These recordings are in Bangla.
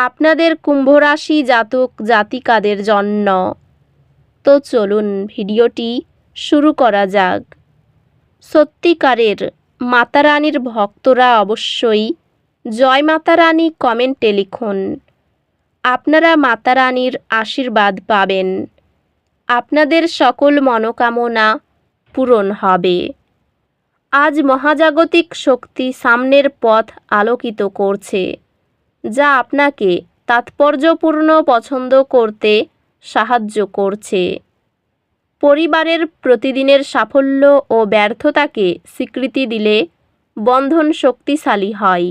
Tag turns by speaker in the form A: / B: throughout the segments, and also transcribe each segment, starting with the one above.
A: আপনাদের কুম্ভরাশি জাতক জাতিকাদের জন্য। তো চলুন ভিডিওটি শুরু করা যাক। সত্যিকারের মাতারানীর ভক্তরা অবশ্যই জয় মাতারানী কমেন্টে লিখুন। আপনারা মাতারানীর আশীর্বাদ পাবেন। আপনাদের সকল মনোকামনা পূরণ হবে। আজ মহাজাগতিক শক্তি সামনের পথ আলোকিত করছে। যা আপনাকে তাৎপর্যপূর্ণ পছন্দ করতে সাহায্য করছে। পরিবারের প্রতিদিনের সাফল্য ও ব্যর্থতাকে স্বীকৃতি দিলে বন্ধন শক্তিশালী হয়।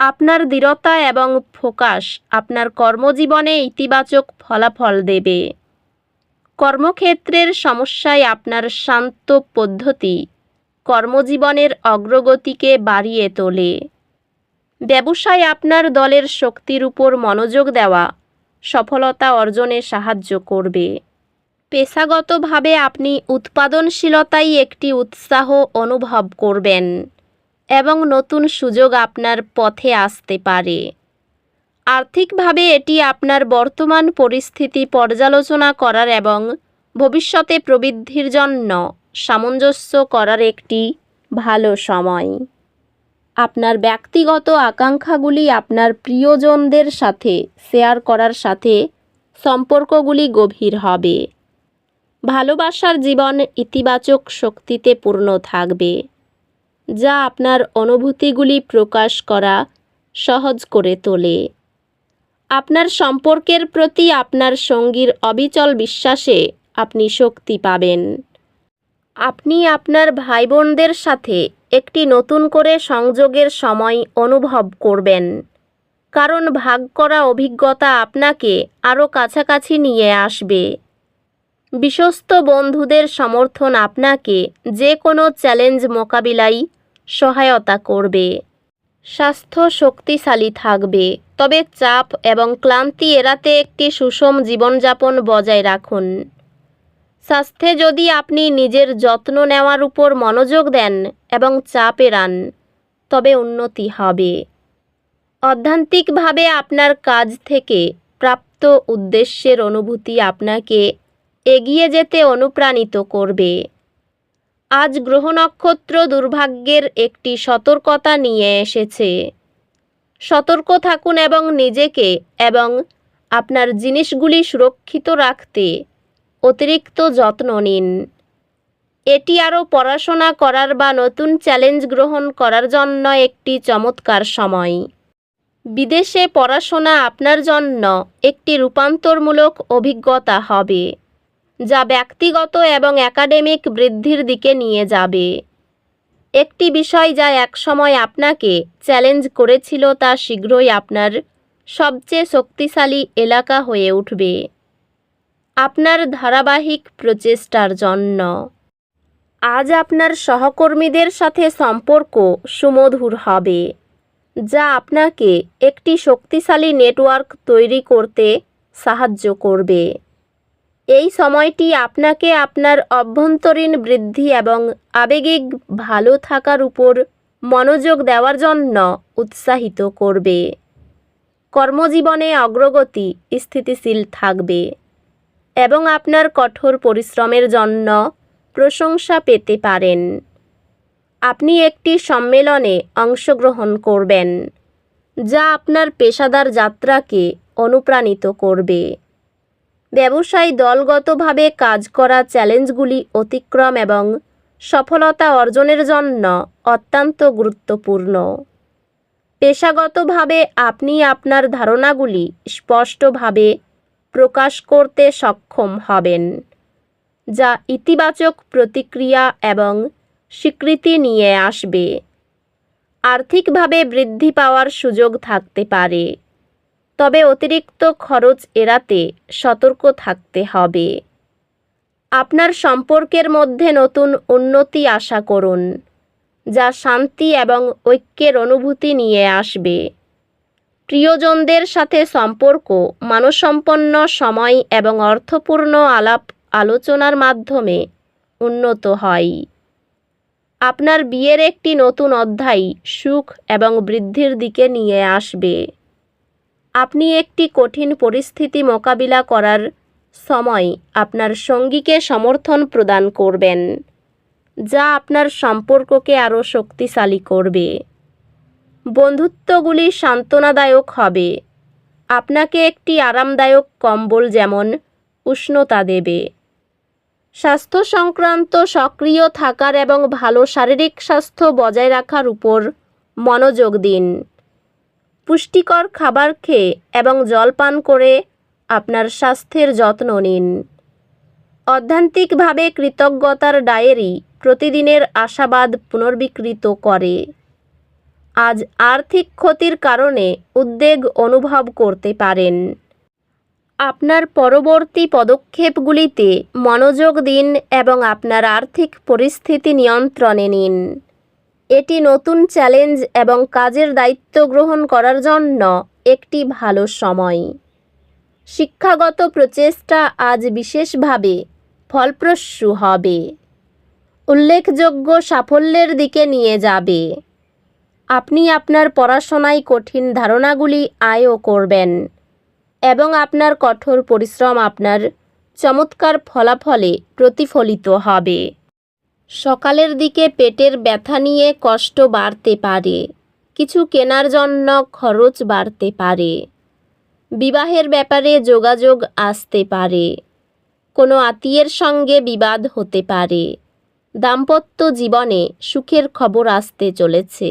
A: আপনার দৃঢ়তা এবং ফোকাস আপনার কর্মজীবনে ইতিবাচক ফলাফল দেবে। কর্মক্ষেত্রের সমস্যায় আপনার শান্ত পদ্ধতি কর্মজীবনের অগ্রগতিকে বাড়িয়ে তোলে। ব্যবসায় আপনার দলের শক্তির উপর মনোযোগ দেওয়া, সফলতা অর্জনে সাহায্য করবে। পেশাগতভাবে আপনি উৎপাদনশীলতাই একটি উৎসাহ অনুভব করবেন এবং নতুন সুযোগ আপনার পথে আসতে পারে। আর্থিকভাবে এটি আপনার বর্তমান পরিস্থিতি পর্যালোচনা করার এবং ভবিষ্যতে প্রবৃদ্ধির জন্য সামঞ্জস্য করার একটি ভালো সময়। আপনার ব্যক্তিগত আকাঙ্ক্ষাগুলি আপনার প্রিয়জনদের সাথে শেয়ার করার সাথে সম্পর্কগুলি গভীর হবে। ভালোবাসার জীবন ইতিবাচক শক্তিতে পূর্ণ থাকবে, যা আপনার অনুভূতিগুলি প্রকাশ করা সহজ করে তোলে। আপনার সম্পর্কের প্রতি আপনার সঙ্গীর অবিচল বিশ্বাসে আপনি শক্তি পাবেন। আপনি আপনার ভাই বোনদের সাথে একটি নতুন করে সংযোগের সময় অনুভব করবেন। কারণ ভাগ করা অভিজ্ঞতা আপনাকে আরও কাছাকাছি নিয়ে আসবে। বিশ্বস্ত বন্ধুদের সমর্থন আপনাকে যে কোনো চ্যালেঞ্জ মোকাবিলায় সহায়তা করবে। স্বাস্থ্য শক্তিশালী থাকবে, তবে চাপ এবং ক্লান্তি এড়াতে একটি সুষম জীবনযাপন বজায় রাখুন। স্বাস্থ্যে যদি আপনি নিজের যত্ন নেওয়ার উপর মনোযোগ দেন এবং চাপ এড়ান তবে উন্নতি হবে। অধ্যান্তিকভাবে আপনার কাজ থেকে প্রাপ্ত উদ্দেশ্যের অনুভূতি আপনাকে এগিয়ে যেতে অনুপ্রাণিত করবে। আজ গ্রহ নক্ষত্র দুর্ভাগ্যের একটি সতর্কতা নিয়ে এসেছে। সতর্ক থাকুন এবং নিজেকে এবং আপনার জিনিসগুলি সুরক্ষিত রাখতে অতিরিক্ত যত্ন নিন। এটি আরও পড়াশোনা করার বা নতুন চ্যালেঞ্জ গ্রহণ করার জন্য একটি চমৎকার সময়। বিদেশে পড়াশোনা আপনার জন্য একটি রূপান্তরমূলক অভিজ্ঞতা হবে, যা ব্যক্তিগত এবং একাডেমিক বৃদ্ধির দিকে নিয়ে যাবে। একটি বিষয় যা একসময় আপনাকে চ্যালেঞ্জ করেছিল তা শীঘ্রই আপনার সবচেয়ে শক্তিশালী এলাকা হয়ে উঠবে। আপনার ধারাবাহিক প্রচেষ্টার জন্য। আজ আপনার সহকর্মীদের সাথে সম্পর্ক সুমধুর হবে, যা আপনাকে একটি শক্তিশালী নেটওয়ার্ক তৈরি করতে সাহায্য করবে। এই সময়টি আপনাকে আপনার অভ্যন্তরীণ বৃদ্ধি এবং আবেগিক ভালো থাকার উপর মনোযোগ দেওয়ার জন্য উৎসাহিত করবে। কর্মজীবনে অগ্রগতি স্থিতিশীল থাকবে। এবং আপনার কঠোর পরিশ্রমের জন্য প্রশংসা পেতে পারেন। আপনি একটি সম্মেলনে অংশগ্রহণ করবেন, যা আপনার পেশাদার যাত্রাকে অনুপ্রাণিত করবে। ব্যবসায় দলগতভাবে কাজ করা চ্যালেঞ্জগুলি অতিক্রম এবং সফলতা অর্জনের জন্য অত্যন্ত গুরুত্বপূর্ণ। পেশাগতভাবে আপনি আপনার ধারণাগুলি স্পষ্টভাবে প্রকাশ করতে সক্ষম হবেন, যা ইতিবাচক প্রতিক্রিয়া এবং স্বীকৃতি নিয়ে আসবে। আর্থিকভাবে বৃদ্ধি পাওয়ার সুযোগ থাকতে পারে, তবে অতিরিক্ত খরচ এড়াতে সতর্ক থাকতে হবে। আপনার সম্পর্কের মধ্যে নতুন উন্নতি আশা করুন, যা শান্তি এবং ঐক্যের অনুভূতি নিয়ে আসবে। প্রিয়জনদের সাথে সম্পর্ক মানসম্পন্ন সময় এবং অর্থপূর্ণ আলাপ আলোচনার মাধ্যমে উন্নত হয়। আপনার বিয়ের একটি নতুন অধ্যায় সুখ এবং বৃদ্ধির দিকে নিয়ে আসবে। আপনি একটি কঠিন পরিস্থিতি মোকাবিলা করার সময় আপনার সঙ্গীকে সমর্থন প্রদান করবেন, যা আপনার সম্পর্ককে আরও শক্তিশালী করবে। বন্ধুত্বগুলি সান্ত্বনাদায়ক হবে। আপনাকে একটি আরামদায়ক কম্বল যেমন উষ্ণতা দেবে। স্বাস্থ্য সংক্রান্ত সক্রিয় থাকার এবং ভালো শারীরিক স্বাস্থ্য বজায় রাখার উপর মনোযোগ দিন। পুষ্টিকর খাবার খেয়ে এবং জল পান করে আপনার স্বাস্থ্যের যত্ন নিন। অধ্যান্তিকভাবে কৃতজ্ঞতার ডায়েরি প্রতিদিনের আশাবাদ পুনর্বিকৃত করে। আজ আর্থিক ক্ষতির কারণে উদ্বেগ অনুভব করতে পারেন। আপনার পরবর্তী পদক্ষেপগুলিতে মনোযোগ দিন এবং আপনার আর্থিক পরিস্থিতি নিয়ন্ত্রণে নিন। এটি নতুন চ্যালেঞ্জ এবং কাজের দায়িত্ব গ্রহণ করার জন্য একটি ভালো সময়। শিক্ষাগত প্রচেষ্টা আজ বিশেষভাবে ফলপ্রসূ হবে। উল্লেখযোগ্য সাফল্যের দিকে নিয়ে যাবে। আপনি আপনার পড়াশোনায় কঠিন ধারণাগুলি আয়ও করবেন এবং আপনার কঠোর পরিশ্রম আপনার চমৎকার ফলাফলে প্রতিফলিত হবে। সকালের দিকে পেটের ব্যথা নিয়ে কষ্ট বাড়তে পারে, কিছু কেনার জন্য খরচ বাড়তে পারে, বিবাহের ব্যাপারে যোগাযোগ আসতে পারে, কোনো আত্মীয়ের সঙ্গে বিবাদ হতে পারে, দাম্পত্য জীবনে সুখের খবর আসতে চলেছে।